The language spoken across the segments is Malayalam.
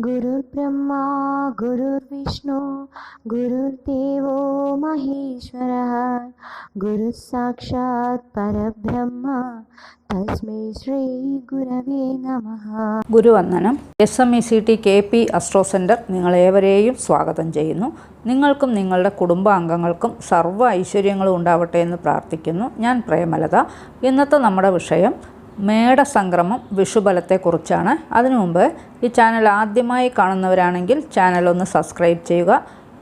गुरुर्ब्रह्मा गुरुर्विष्णु गुरुर्देवो महेश्वरः गुरुः साक्षात् परब्रह्म തസ്മൈ ശ്രീ ഗുരവേ നമഃ ഗുരുവന്ദനം S M E C T K P astro centre നിങ്ങളേവരെയും സ്വാഗതം ചെയ്യുന്നു നിങ്ങൾക്കും നിങ്ങളുടെ കുടുംബാംഗങ്ങൾക്കും സർവ്വ ഐശ്വര്യങ്ങളും ഉണ്ടാവട്ടെ എന്ന് പ്രാർത്ഥിക്കുന്നു ഞാൻ പ്രേമലത ഇന്നത്തെ നമ്മുടെ വിഷയം മേടസംക്രമം വിഷുബലത്തെക്കുറിച്ചാണ്. അതിനു മുമ്പ് ഈ ചാനൽ ആദ്യമായി കാണുന്നവരാണെങ്കിൽ ചാനൽ ഒന്ന് സബ്സ്ക്രൈബ് ചെയ്യുക.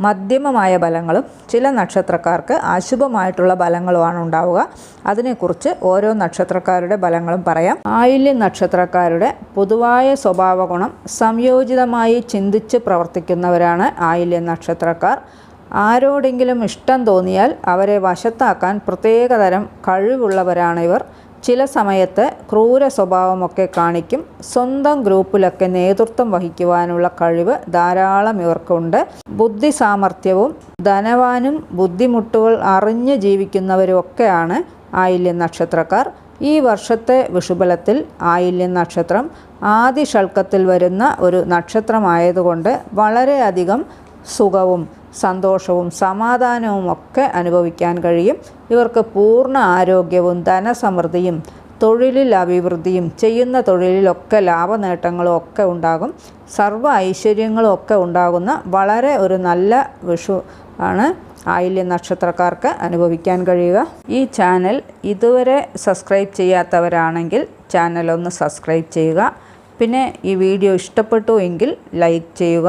മധ്യമമായ ഫലങ്ങളും ചില നക്ഷത്രക്കാർക്ക് അശുഭമായിട്ടുള്ള ഫലങ്ങളുമാണ് ഉണ്ടാവുക. അതിനെക്കുറിച്ച് ഓരോ നക്ഷത്രക്കാരുടെ ഫലങ്ങളും പറയാം. ആയില്യ നക്ഷത്രക്കാരുടെ പൊതുവായ സ്വഭാവ ഗുണം സംയോജിതമായി ചിന്തിച്ച് പ്രവർത്തിക്കുന്നവരാണ് ആയില്യ നക്ഷത്രക്കാർ. ആരോടെങ്കിലും ഇഷ്ടം തോന്നിയാൽ അവരെ വശത്താക്കാൻ പ്രത്യേകതരം കഴിവുള്ളവരാണ് ഇവർ. ചില സമയത്ത് ക്രൂര സ്വഭാവമൊക്കെ കാണിക്കും. സ്വന്തം ഗ്രൂപ്പിലൊക്കെ നേതൃത്വം വഹിക്കുവാനുള്ള കഴിവ് ധാരാളം ഇവർക്കുണ്ട്. ബുദ്ധി സാമർഥ്യവും ധനവാനും ബുദ്ധിമുട്ടുകൾ അറിഞ്ഞ് ജീവിക്കുന്നവരുമൊക്കെയാണ് ആയില്യ നക്ഷത്രക്കാർ. ഈ വർഷത്തെ വിഷുബലത്തിൽ ആയില്യ നക്ഷത്രം ആദ്യ വരുന്ന ഒരു നക്ഷത്രമായതുകൊണ്ട് വളരെയധികം സുഖവും സന്തോഷവും സമാധാനവും ഒക്കെ അനുഭവിക്കാൻ കഴിയും. ഇവർക്ക് പൂർണ ആരോഗ്യവും ധനസമൃദ്ധിയും തൊഴിലിൽ അഭിവൃദ്ധിയും ചെയ്യുന്ന തൊഴിലിലൊക്കെ ലാഭനേട്ടങ്ങളും ഒക്കെ ഉണ്ടാകും. സർവ ഐശ്വര്യങ്ങളും ഒക്കെ ഉണ്ടാകുന്ന വളരെ ഒരു നല്ല വിഷു ആണ് ആയില്യ നക്ഷത്രക്കാർക്ക് അനുഭവിക്കാൻ കഴിയുക. ഈ ചാനൽ ഇതുവരെ സബ്സ്ക്രൈബ് ചെയ്യാത്തവരാണെങ്കിൽ ചാനൽ ഒന്ന് സബ്സ്ക്രൈബ് ചെയ്യുക. പിന്നെ ഈ വീഡിയോ ഇഷ്ടപ്പെട്ടു എങ്കിൽ ലൈക്ക് ചെയ്യുക.